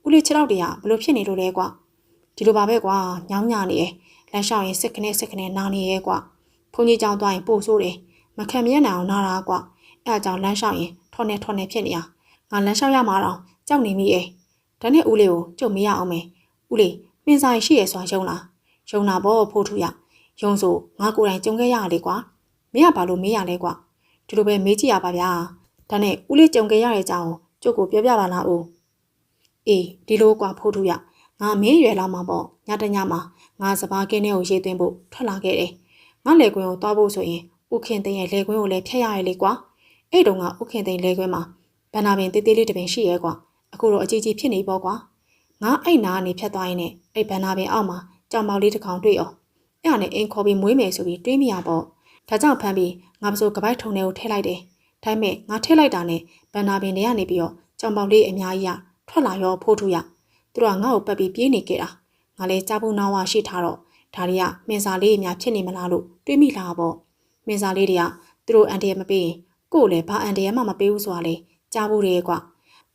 S1: ဦးလေးခြေထောက်တွေကဘလို့ဖြစ်နေလို့လဲကွာဒီလိုပါပဲကွာညောင်းညနေရဲ့လမ်းလျှောက်ရင်စစ်ခနဲ့စစ်ခနဲ့နာနေရဲ့ကွာ ဖုန်ကြီးကြောင်သွားရင်ပို့ဆိုးတယ်မခံမရနိုင်အောင်နာတာကွာအဲအကြောင်းလမ်းလျှောက်ရင်ထော်နေထော်နေဖြစ်နေရငါလမ်းလျှောက်ရမှာတော့ကြောက်နေမိရဲ့ဒါနဲ့ဦးလေးကိုကြုံမရအောင်မယ်ဦးလေးမင်းဆိုင်ရှိရဆိုယုံလားယုံတာပေါ့ဖို့ထူရယုံဆိုငါကိုယ်တိုင်ကြုံခဲ့ရလေကွာမင်းကဘာလို့မေးရလဲကွာဒီလိုပဲမေးကြည့်ရပါဗျာဒါနဲ့ဦးလေးကြုံခဲ့ရတဲ့အကြောင်းကျုပ်ကိုပြောပြပါလားဦးအေးဒီလိုကွာဖို့ထူရငါမင်းရွယ်လာမှာပေါ့ညတညမှာငါစပားကင်းထဲကိုရေးသွင်းဖို့ထွက်လာခဲ့တယ် ငါလေကွင်းကိုသွားဖို့ဆိုရင်ဥခင်သိန်းရဲ့လေကွင်းကိုလည်းဖျက်ရရလေကွာအဲ့တုန်းကဥခင်သိန်းလေကွင်းမှာဗန္နာပင်တေးသေးလေးတစ်ပင်ရှိရဲကွာအခုတော့အကြီးကြီးဖြစ်နေပေါ့ကွာငါအဲ့နာကနေဖြတ်သွားရင်လည်းအဲ့ဗန္နာပင်အောက်မှာကြောင်မောက်လေးတစ်ကောင်တွေ့အောင်အဲ့ဒါနဲ့အင်းခေါ်ပြီးမွေးမယ်ဆိုပြီးတွေးမိရပေါ့ဒါကြောင့်ဖမ်းပြီးငါပစိုးကပိုက်ထုံထဲကိုထည့်လိုက်တယ်ဒါပေမဲ့ငါထည့်လိုက်တာနဲ့ဗန္နာပင်တွေကနေပြီးတော့ကြောင်ပေါက်လေးအများကြီးရထွက်လာရောဖိုးထူရသူတို့ကငါ့ကိုပတ်ပြီးပြေးနေကြတာငါလည်းကြားဖို့နာဝရှိထားတော့ ဒါတွေကမင်းစာလေးအများဖြစ်နေမလားလို့တွေးမိလာပေါ့မင်းစာလေးတွေကသူတို့အန်တရမပေးရင်ကို့လည်းဘာအန်တရမှမပေးဘူးဆိုတာလေကြားဖို့ရဲ့ကွ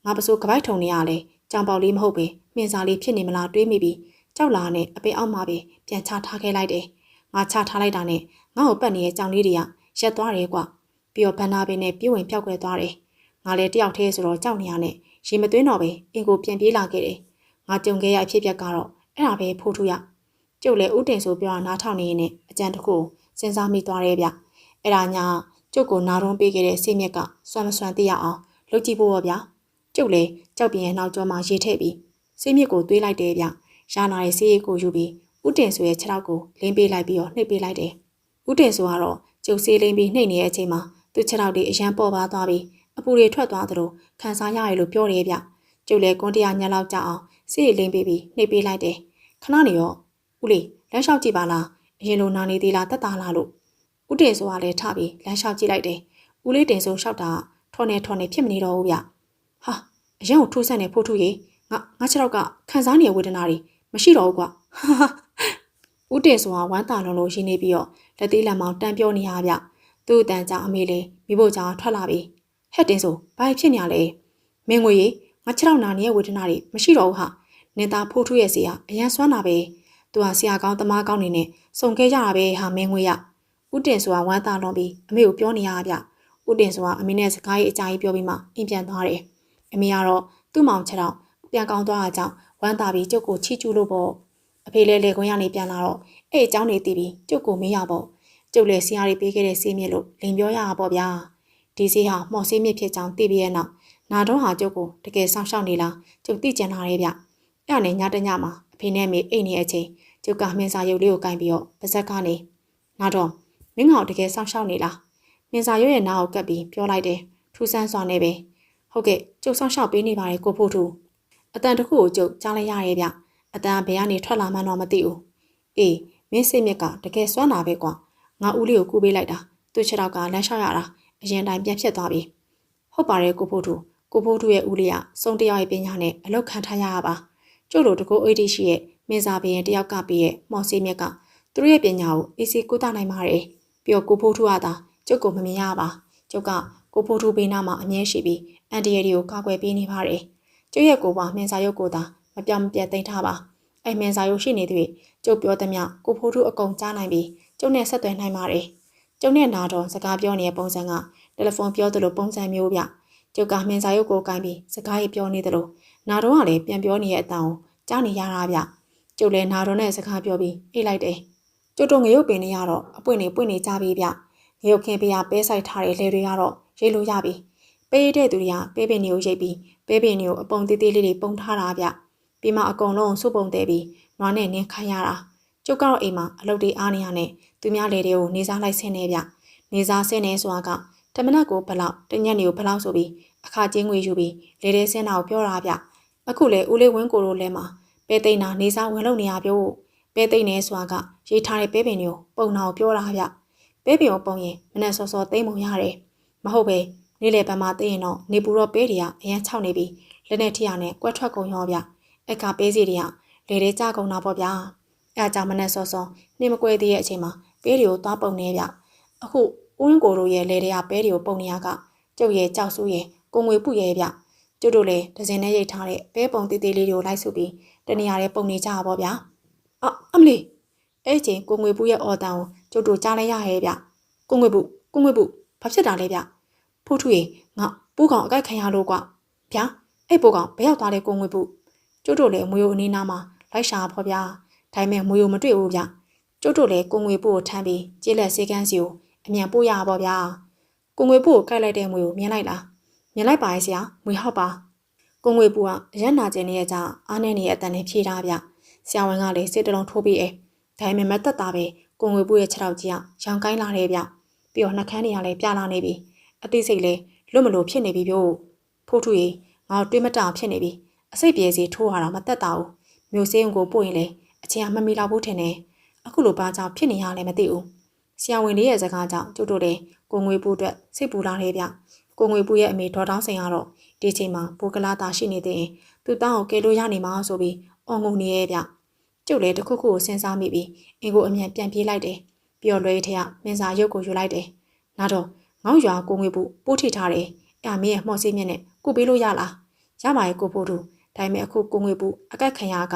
S1: ငါပစိုးကပိုက်ထုံနေရလဲကြောင်ပေါက်လေးမဟုတ်ပဲမင်းစာလေးဖြစ်နေမလားတွေးမိပြီးကြောက်လာနဲ့အပင်အောက်မှာပဲပြန်ချထားခဲ့လိုက်တယ်ငါချထားလိုက်တာနဲ့ငါ့ကိုပတ်နေတဲ့ကြောင်လေးတွေကရက်သွားတယ်ကွပြီးတော့ဘန္နာပင်နဲ့ပြေးဝင်ပြောက်ကွယ်သွားတယ်ငါလည်းတယောက်တည်းဆိုတော့ကြောက်နေရနဲ့ရေမသွင်းတော့ပဲအင်ကိုပြန်ပြေးလာခဲ့တယ်ငါကြုံခဲ့ရအဖြစ်ပြက်ကတော့အဲ့ဒါပဲဖိုးထူရ ကျုပ်လည်းဥတင်ဆိုပြောတာနားထောင်နေရင်လည်းအကြံတစ်ခုစဉ်းစားမိသွားတယ်ဗျအဲ့ဒါညာကျုပ်ကိုနားတွန်းပေးခဲ့တဲ့စိတ်မြက်ကစွမ်းမစွမ်းသိရအောင်လုပ်ကြည့်ဖို့ပါဗျကျုပ်လည်းကြောက်ပြင်းရဲ့နောက်ကျောမှာရေထည့်ပြီးစိတ်မြက်ကိုတွေးလိုက်တယ်ဗျရာနာရဲ့စေးရိတ်ကိုယူပြီးဥတင်ဆိုရဲ့ခြေထောက်ကိုလင်းပေးလိုက်ပြီးတော့နှိပ်ပေးလိုက်တယ်ဥတင်ဆိုကတော့ကျုပ်စေးလင်းပြီးနှိပ်နေတဲ့အချိန်မှာသူ့ခြေထောက်တွေအရန်ပေါ်ပါသွားပြီးအပူတွေထွက်သွားသလိုခံစားရရလို့ပြောတယ်ဗျကျုပ်လည်းကွန်တရားညလောက်ကြအောင်စေးလင်းပေးပြီးနှိပ်ပေးလိုက်တယ်ခဏနေရော ဦးလေးလမ်းလျှောက်ကြည့်ပါလားအရင်လိုနာနေသေးလားတက်တာလားလို့ဦးတင်ဆိုတာလည်းထပြီးလမ်းလျှောက်ကြည့်လိုက်တယ်ဦးလေးတင်ဆိုလျှောက်တာထော်နေထော်နေဖြစ်မနေတော့ဘူးဗျဟာအရင်ကထိုးဆက်နေဖို့ထုရေငါငါခြေထောက်ကခံစားနေရဝေဒနာတွေမရှိတော့ဘူးကွာဦးတင်ဆိုတာဝမ်းသာလုံးလုံးရှိနေပြီးတော့လက်သေးလက်မောင်းတန်ပြောနေရဗျသူ့အတန်ကြောင့်အမေလေးမိဖို့ကြောင့်ထွက်လာပြီဟက်တင်ဆိုဘာဖြစ်နေရလဲမင်းငွေရေငါခြေထောက်နာနေရဝေဒနာတွေမရှိတော့ဘူးဟာနင်သားဖိုးထုရဲ့စီကအရန်စွမ်းတာပဲ သူဟာဆရာကောင်းတမားကောင်းနေနဲ့စုံခဲ့ကြတာပဲဟာမင်းငွေရဦးတင်ဆိုတာဝမ်းသာလွန်ပြီးအမေကိုပြောနေရဗျဦးတင်ဆိုတာအမေနဲ့စကားရေးအကြိုင်ပြောပြီးမှအိမ်ပြန်သွားတယ်အမေကတော့သူ့မောင်ခြေထောက်ပြန်ကောင်းသွားတာကြောင့်ဝမ်းသာပြီးကျုပ်ကိုချီကျူးလို့ပေါ့အဖေလည်းလေခွင်းရနေပြန်လာတော့အဲ့အကြောင်းတွေသိပြီးကျုပ်ကိုမေးရပေါ့ကျုပ်လည်းဆရာတွေပေးခဲ့တဲ့ဆေးမြစ်လို့လင်ပြောရတာပေါ့ဗျာဒီဆေးဟာမော်ဆေးမြစ်ဖြစ်ကြောင်းသိပြီးရဲ့နောက်နာတော့ဟာကျုပ်ကိုတကယ်စောင့်ရှောက်နေလားကျုပ်သိကျင်လာရဲ့ဗျအဲ့နဲ့ညတညမှာအ ဖေနဲ့မေအိတ်နေတဲ့အချိန်ကျုပ်ကမင်းစာရုပ်လေးကိုကင်ပြီးတော့ပါဇက်ကနေနာတော့မင်းကောင်တကယ်စောင့်ရှောက်နေလားမင်းစာရုပ်ရဲ့နားကိုကပ်ပြီးပြောလိုက်တယ်ထူးဆန်းစွာနဲ့ပဲဟုတ်ကဲ့ကျုပ်စောင့်ရှောက်ပေးနေပါတယ်ကိုဖို့ထူအတန်တခုကိုကျုပ်ကြားလိုက်ရရဲ့ဗျအတန်ဘယ်ကနေထွက်လာမှန်းတော့မသိဘူးအေးမင်းစိတ်မြက်ကတကယ်စွမ်းတာပဲကွာငါဦးလေးကိုကူပေးလိုက်တာသူ့ခြေထောက်ကလမ်းလျှောက်ရတာအရင်တိုင်းပြန်ဖြစ်သွားပြီဟုတ်ပါတယ်ကိုဖို့ထူကိုဖိုးထူရဲ့ဦးလေးကစုံတယောက်ရဲ့ပညာနဲ့အလောက်ခံထားရရပါ ကျုပ်တို့တကူအိတ်တိရှိရဲ့မင်းစာဘရင်တယောက်ကပြီးရဲ့မော်စီမြက်ကသူတို့ရဲ့ပညာကိုအေးစီကိုတာနိုင်ပါတယ်ပြီးတော့ကိုဖိုးထူကသာကျုပ်ကိုမမြင်ရပါကျုပ်ကကိုဖိုးထူဘေးနားမှာအမြဲရှိပြီးအန်တီရီကိုကာကွယ်ပေးနေပါတယ်ကျုပ်ရဲ့ကိုပါမင်းစာရုပ်ကိုသာမပြောင်းမပြတ်သိမ်းထားပါအဲ့မင်းစာရုပ်ရှိနေသည်ကျုပ်ပြောသမျှကိုဖိုးထူအကုန်ကြားနိုင်ပြီးကျုပ်နဲ့ဆက်သွယ်နိုင်ပါတယ်ကျုပ်နဲ့နာတော်စကားပြောနေတဲ့ပုံစံကတယ်လီဖုန်းပြောသလိုပုံစံမျိုးဗျကျုပ်ကမင်းစာရုပ်ကိုကင်ပြီးစကားရေးပြောနေသလို နာတော်ကလည်းပြန်ပြောနေတဲ့အတန်ကိုကြားနေရတာဗျကျုပ်လည်းနာတော်နဲ့စကားပြောပြီးအိတ်လိုက်တယ်ကျုပ်တို့ငရုတ်ပင်နေရတော့အပွင့်နေပွင့်နေကြပြီဗျငရုတ်ခင်းပေးရပဲဆိုင်ထားတဲ့လေတွေကတော့ရိတ်လို့ရပြီပေးတဲ့သူတွေကပေးပင်တွေကိုရိတ်ပြီးပေးပင်တွေကိုအပုံသေးသေးလေးတွေပုံထားတာဗျပြီးမှအကုန်လုံးစုပုံသေးပြီးနွားနဲ့နင်းခိုင်းရတာကျုပ်ကတော့အိမ်မှာအလုပ်တွေအားနေရနဲ့သူများလေတွေကိုနေစားလိုက်ဆင်းနေဗျနေစားဆင်းနေဆိုတာကတမနက်ကိုဘလောက်တညက်နေကိုဘလောက်ဆိုပြီးအခါချင်းငွေယူပြီးလေထဲဆင်းတာကိုပြောတာဗျ အခုလေဦးလေးဝင်းကိုတို့လဲမှာပဲသိန်းတာနေစားဝင်လုံနေရပြောပဲသိန်းနေစွာကရေးထားတဲ့ပဲပင်တွေကိုပုံနာကိုပြောတာဗျပဲပင်ကိုပုံရင်မနဲ့စောစောသိမ့်ပုံရတယ်မဟုတ်ပဲနေ့လေပန်းမှာသိရင်တော့နေပူတော့ပဲတွေကအရန်ချောက်နေပြီးလက်နဲ့ထိရနဲ့ကွက်ထွက်ကုန်ရောဗျအခါပဲစီတွေကလေထဲကြကုန်တာပေါ့ဗျအဲအကြောင့်မနဲ့စောစောနေမကွဲသေးတဲ့အချိန်မှာပဲတွေကိုသွားပုံနေဗျအခုဦးရင်းကိုတို့ရဲ့လေတွေကပဲတွေကိုပုံနေရကကျုပ်ရဲ့ကြောက်ဆူရဲ့ကိုငွေပုရဲ့ဗျ ကျုပ်တို့လည်းဒဇင်နဲ့ရိတ်ထားတဲ့ပဲပုံသေးသေးလေးတွေကိုလိုက်စုပြီးတနေရာလေးပုံနေကြပါပေါ့ဗျာအအမလီအဲ့ဒီချိန်ကိုငွေပုရဲ့အော်တန်ကိုကျုပ်တို့ကြားလိုက်ရရဲ့ဗျကိုငွေပုကိုငွေပုဘာဖြစ်တာလဲဗျဖိုးထွေငါပိုးကောင်အကိုက်ခံရလို့ကွဗျာအဲ့ပိုးကောင်ဘယ်ရောက်သွားလဲကိုငွေပုကျုပ်တို့လည်းမွေကိုအနီးနားမှာလိုက်ရှာဖော်ဗျာဒါပေမဲ့မွေကိုမတွေ့ဘူးဗျကျုပ်တို့လည်းကိုငွေပုကိုထမ်းပြီးကျေးလက်စေကန်းစီကိုအမြန်ပို့ရပါပေါ့ဗျာကိုငွေပုကိုကိုက်လိုက်တဲ့မွေကိုမြင်လိုက်လား မြင်လိုက်ပါရဲ့ဆရာမွေဟောက်ပါကိုငွေပုကအရက်နာကျင်နေတဲ့ကြောင့်အားနေနေတဲ့အတန်နဲ့ဖြေထားဗျဆရာဝန်ကလည်းစိတ်တလုံးထိုးပြီးအဲဒါပေမဲ့မတက်တာပဲကိုငွေပုရဲ့ခြေထောက်ကြီးကရောင်ကိုင်းလာတယ်ဗျပြီးတော့နှကန်းတွေကလည်းပြလာနေပြီအသိစိတ်လည်းလွတ်မလို့ဖြစ်နေပြီပြို့ဖိုးထူရေငါတို့တွေးမတောင်ဖြစ်နေပြီအစိတ်ပြေစီထိုးရတာမတက်တာဘူးမျိုးစင်းကိုပို့ရင်လေအချင်းအမမီလောက်ဘူးထင်တယ်အခုလိုပါကြောင့်ဖြစ်နေရလဲမသိဘူးဆရာဝန်လေးရဲ့စကားကြောင့်ကျုပ်တို့လည်းကိုငွေပူအတွက်စိတ်ပူလာတယ်ဗျ ကိုငွေပူရဲ့အမေဒေါ်တောင်းစိန်ကတော့ဒီချိန်မှာဘူကလာတာရှိနေတဲ့ရင်သူတောင်းကိုကယ်လို့ရနေမှာဆိုပြီးအော်ငုံနေရဲ့ဗျကျုပ်လည်းတခုခုကိုစဉ်းစားမိပြီးအင်ကိုအမြန်ပြန်ပြေးလိုက်တယ်ပြီးတော့လွဲထက်မင်းစာရုပ်ကိုယူလိုက်တယ်နောက်တော့ငေါ့ရွာကိုငွေပူပိုးထိထားတယ်အဲ့မင်းရဲ့မှော်စိမျက်နဲ့ကိုပေးလို့ရလားရပါရဲ့ကိုဖို့သူဒါပေမဲ့အခုကိုငွေပူအကက်ခံရက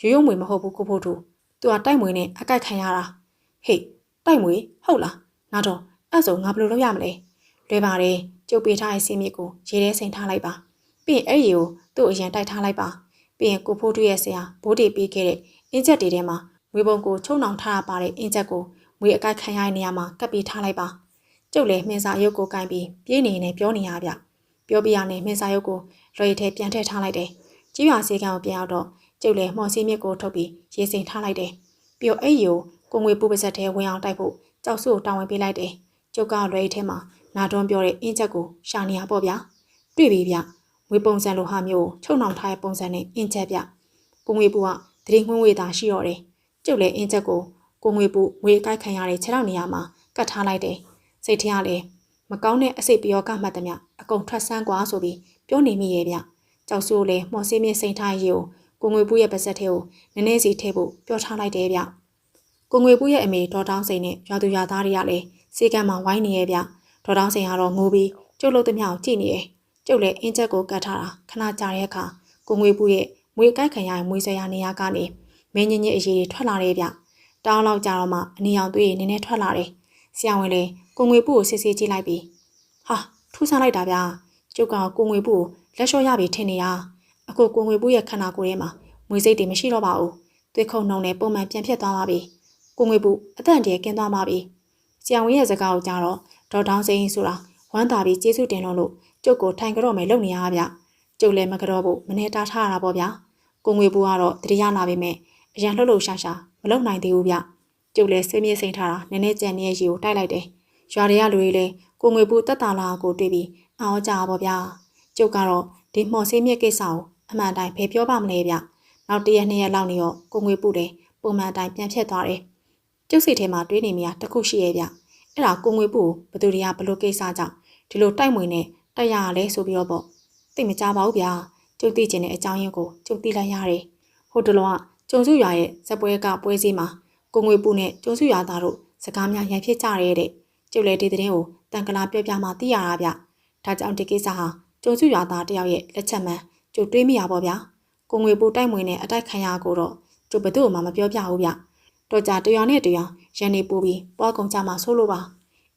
S1: ရိုးရိုးမွေမဟုတ်ဘူးကိုဖို့သူသူကတိုက်မွေနဲ့အကက်ခံရတာဟေးတိုက်မွေဟုတ်လားနောက်တော့အဲ့ဆိုငါဘယ်လိုလုပ်ရမလဲလွဲပါတယ် ကျုပ်ပေးထားတဲ့စီမြစ်ကိုရေထဲစိန်ထားလိုက်ပါပြီးရင်အဲ့ဒီကိုသူ့အရင်တိုက်ထားလိုက်ပါပြီးရင်ကိုဖိုးထွေးရဲ့ဆရာဘိုးတီပေးခဲ့တဲ့အင်းချက်တွေထဲမှာငွေပုံကိုချုံနှောင်ထားတာပါတဲ့အင်းချက်ကိုငွေအကိုက်ခံရတဲ့နေရာမှာကပ်ပြီးထားလိုက်ပါကျုပ်လည်းမင်းစာရုပ်ကိုကင်ပြီးပြေးနေနေပြောနေရဗျပြောပြရနေမင်းစာရုပ်ကိုလွှဲထဲပြန်ထည့်ထားလိုက်တယ်ကြီးရွာစေကံကိုပြန်ရောက်တော့ကျုပ်လည်းမော်စီမြစ်ကိုထုတ်ပြီးရေစိန်ထားလိုက်တယ်ပြီးတော့အဲ့ဒီကိုကိုငွေပူပါဆက်ထဲဝင်အောင်တိုက်ဖို့ကြောက်စုကိုတောင်းဝင်ပေးလိုက်တယ် ကျုပ်ကလွယ်ထဲမှာနာတွန်းပြောတဲ့အင်းချက်ကိုရှာနေရပေါ့ဗျာတွေ့ပြီဗျငွေပုံစံလိုဟာမျိုးချုံနှောင်ထားတဲ့ပုံစံနဲ့အင်းချက်ဗျကိုငွေပူကတတိငွေငွေသာရှိတော့တယ်ကျုပ်လည်းအင်းချက်ကိုကိုငွေပူငွေကိုက်ခံရတဲ့ခြေထောက်နေရာမှာကတ်ထားလိုက်တယ်စိတ်ထဲကလည်းမကောင်းတဲ့အစိတ်ပြောကမှတ်သမျှအကုန်ထွက်ဆန်းကွာဆိုပြီးပြောနေမိရဲ့ဗျကြောက်စိုးလည်းမော်စင်းမြင့်စိန်ထားရေကိုကိုငွေပူရဲ့ပါဇက်ထဲကိုနည်းနည်းစီထည့်ဖို့ပြောထားလိုက်တယ်ဗျကိုငွေပူရဲ့အမေဒေါ်တောင်းစိန်နဲ့ရွာသူရွာသားတွေကလည်း စေကံမှာဝိုင်းနေရဲ့ဗျဒေါ်တောင်းစိန်ကတော့ငိုပြီးကျုပ်လို့တမျှကိုကြည့်နေတယ်ကျုပ်လည်းအင်းချက်ကိုကတ်ထားတာခဏကြာတဲ့အခါကိုငွေပူရဲ့မွေကိုက်ခံရရင်မွေဆရာနေရာကနေမင်းညင်းညင်းအရေးတွေထွက်လာတယ်ဗျတောင်းလောက်ကြာတော့မှအနီအောင်သွေးနည်းနည်းထွက်လာတယ်ဆရာဝန်လည်းကိုငွေပူကိုစစ်စစ်ကြည့်လိုက်ပြီးဟာထူးဆန်းလိုက်တာဗျာကျုပ်ကကိုငွေပူကိုလက်လျှော့ရပြီထင်နေတာအခုကိုငွေပူရဲ့ခန္ဓာကိုယ်ထဲမှာမွေစိတ်တွေမရှိတော့ပါဘူးသွေးခုန်နှုံနဲ့ပုံမှန်ပြန်ဖြစ်သွားပါပြီကိုငွေပူအသက်အန္တရာယ်ကင်းသွားပါပြီ ဆရာဝန်ရဲ့စကားကိုကြားတော့ဒေါက်တာစိန်ဆိုတာဝမ်းသာပြီးကျေးဇူးတင်လို့လို့ကျုပ်ကိုထိုင်ကြတော့မယ်လုပ်နေရဗျကျုပ်လည်းမကြောဖို့မနေတာထားရတာပေါ့ဗျာကိုငွေပူကတော့တတိယလာပြီမဲ့အရန်လှုပ်လှုပ်ရှာရှာမလုပ်နိုင်သေးဘူးဗျကျုပ်လည်းဆွေးမြေ့စိန်ထားတာနည်းနည်းကြံနေရေကိုတိုက်လိုက်တယ်ရွာတွေကလူတွေလည်းကိုငွေပူတက်တာလာကိုတွေ့ပြီးအော်ကြပါဗျာကျုပ်ကတော့ဒီမော်ဆေးမြက်ကိစ္စကိုအမှန်တိုင်းဖယ်ပြောပါမလဲဗျနောက်တရက်နှစ်ရက်လောက်နေတော့ကိုငွေပူတယ်ပုံမှန်အတိုင်းပြန်ဖြတ်သွားတယ် ကျုပ်စိတ်ထဲမှာတွေးနေမိတာတခုရှိရဲ့ဗျအဲ့ဒါကိုငွေပူဘသူတွေကဘလို့ကိစ္စကြောင့်ဒီလိုတိုက်မွေနဲ့တိုက်ရရလဲဆိုပြီးတော့ပေါ့သိမကြပါဘူးဗျာကျုပ်သိကျင်တဲ့အကြောင်းရင်းကိုကျုပ်သိလိုက်ရတယ်ဟိုတလောကကျုံစုရွာရဲ့ဇပွဲကပွဲစည်းမှာကိုငွေပူနဲ့ကျုံစုရွာသားတို့စကားများရန်ဖြစ်ကြရဲတဲ့ကျုပ်လည်းဒီသတင်းကိုတန်ကလာပြောပြမှသိရတာဗျဒါကြောင့်ဒီကိစ္စဟာကျုံစုရွာသားတယောက်ရဲ့လက်ချက်မှန်ကျုပ်တွေးမိရပါဗျာကိုငွေပူတိုက်မွေနဲ့အတိုက်ခံရကိုတော့ကျုပ်ဘသူ့မှမပြောပြဘူးဗျ တော့ကြတရွာနဲ့တရွာရန်နေပူပြီးပွားကုန်ကြမှာဆိုလို့ပါ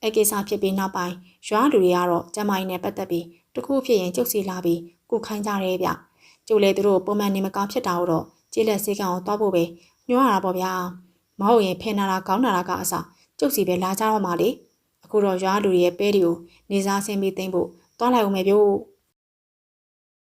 S1: အဲကိစ္စဖြစ်ပြီးနောက်ပိုင်းရွာလူတွေကတော့ကျမိုင်းနဲ့ပတ်သက်ပြီးတခုဖြစ်ရင်ကျုပ်စီလာပြီးကုခိုင်းကြတယ်ဗျကျုပ်လည်းသူတို့ပုံမှန်နေမကောင်းဖြစ်တာတော့ကျေးလက်စေးကောင်ကိုတောက်ဖို့ပဲညှိုးရတာပေါ့ဗျာမဟုတ်ရင်ဖင်နာတာကောင်းနာတာကအစကျုပ်စီပဲလာကြတော့မှလေအခုတော့ရွာလူတွေရဲ့ပဲတွေကိုနေစားဆင်းပြီးသိမ့်ဖို့တွားလိုက်အောင်မယ်ဗျို့